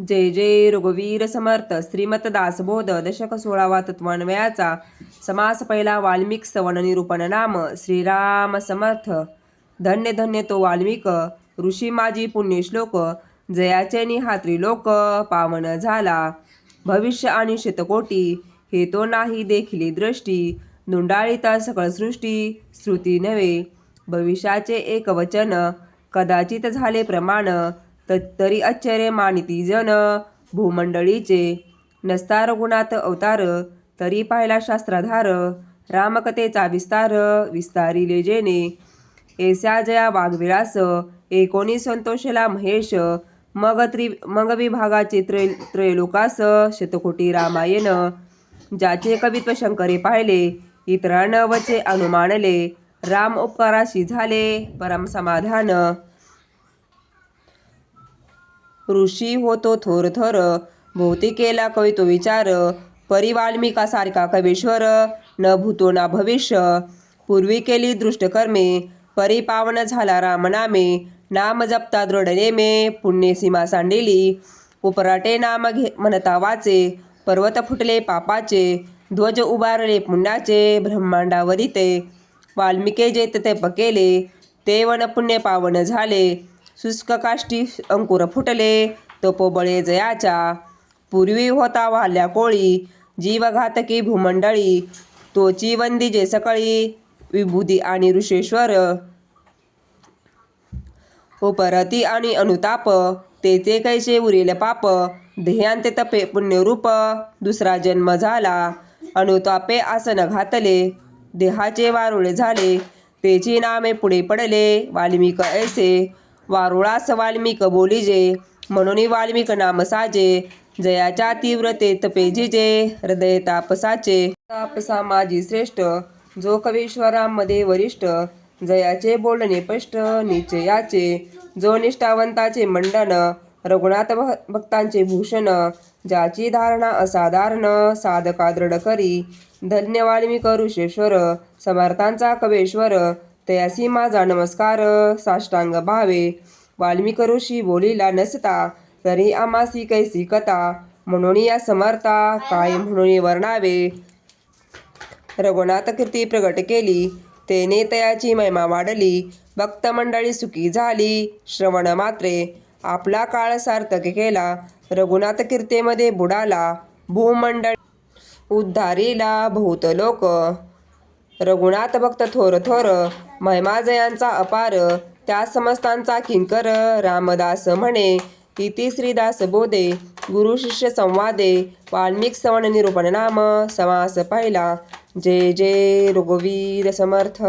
जय जय रघुवीर समर्थ. श्रीमत दासबोध दशक सोळावा तत्वान्वयाचा समास पहिला वाल्मिक सवण निरूपण नाम. श्रीराम समर्थ. धन्य धन्य तो वाल्मिक. ऋषी माझी पुण्यश्लोक. जयाचे निहात्री त्रिलोक पावन झाला. भविष्य आणि शतकोटी. हे तो नाही देखिली दृष्टी. नुंडाळीता सकळ सृष्टी. श्रुती नव्हे. भविष्याचे एक वचन. कदाचित झाले प्रमाण. तरी आश्चर्य मानिती जन भूमंडळीचे. नसता रघुनाथ अवतार तरी पाहिला शास्त्राधार. रामकथेचा विस्तार विस्तारिले जेने एस्या जया वाघविलास एकोणी संतोषला महेश. मग त्रि मग विभागाचे त्रय त्रैलोकास शतकोटी रामायण. ज्याचे कवित्व शंकरे पाहिले इतरांना वचे अनुमानले. राम उपकाराशी झाले परम समाधान. ऋषी होतो थोर थोर. भोवती केला कवितो विचार. परी वाल्मिकासारखा कवीश्वर न भूतो ना भविष्य. पूर्वी केली दृष्टकर्मे. परी पावन झाला रामनामे. नाम जपता दृढ नेमे. पुण्य सीमा सांडिली. उपराटे नाम घे म्हणता वाचे. पर्वत फुटले पापाचे. ध्वज उभारले पुण्याचे. ब्रह्मांडावरी ते वाल्मिके जे ते पकेले. ते वन पुण्य पावन झाले. शुष्क काष्टी अंकुर फुटले तपोबळे जयाच्या. पूर्वी होता वाहल्या कोळी जीवघातकी भूमंडळी. तोची वंदी जे सकळी विभूती आणि ऋषेश्वर. उपरती आणि अनुताप तेचे कैसे उरेल पाप ध्येयांते तपे पुण्यरूप दुसरा जन्म झाला. अनुतापे आसन घातले देहाचे वारुळे झाले तेची नामे पुढे पडले वाल्मिक ऐसे. वारुळास वाल्मिक बोलिजे म्हणून वाल्मिक नाम साजे जयाच्या तीव्रते तपेजिजे हृदय तापसाचे. तापसा माझी श्रेष्ठ जो कवीश्वरामध्ये वरिष्ठ जयाचे बोलणे स्पष्ट निचयाचे जो निष्ठावंताचे मंडन रघुनाथ भक्तांचे भूषण ज्याची धारणा असाधारण साधका दृढ करी धन्य वाल्मिक ऋषेश्वर समर्थांचा कवेश्वर तयासी माझा नमस्कार साष्टांग भावे. वाल्मिक ऋषी बोलीला नसता तरी आमासी कैसी कथा म्हणून या समर्था काय म्हणून वर्णावे. रघुनाथ कीर्ती प्रगट केली तेने तयाची महिमा वाढली. भक्त मंडळी सुखी झाली श्रवण मात्रे. आपला काळ सार्थक केला रघुनाथ कीर्तेमध्ये बुडाला. भूमंडळ उद्धारीला बहुत लोक. रघुनाथ भक्त थोर थोर महिमाजयांचा अपार त्या समस्तांचा किंकर रामदास म्हणे इति श्रीदास बोधे गुरु शिष्य संवादे वाल्मिक सवण निरूपण नाम समास पहिला जय जय रघुवीर समर्थ।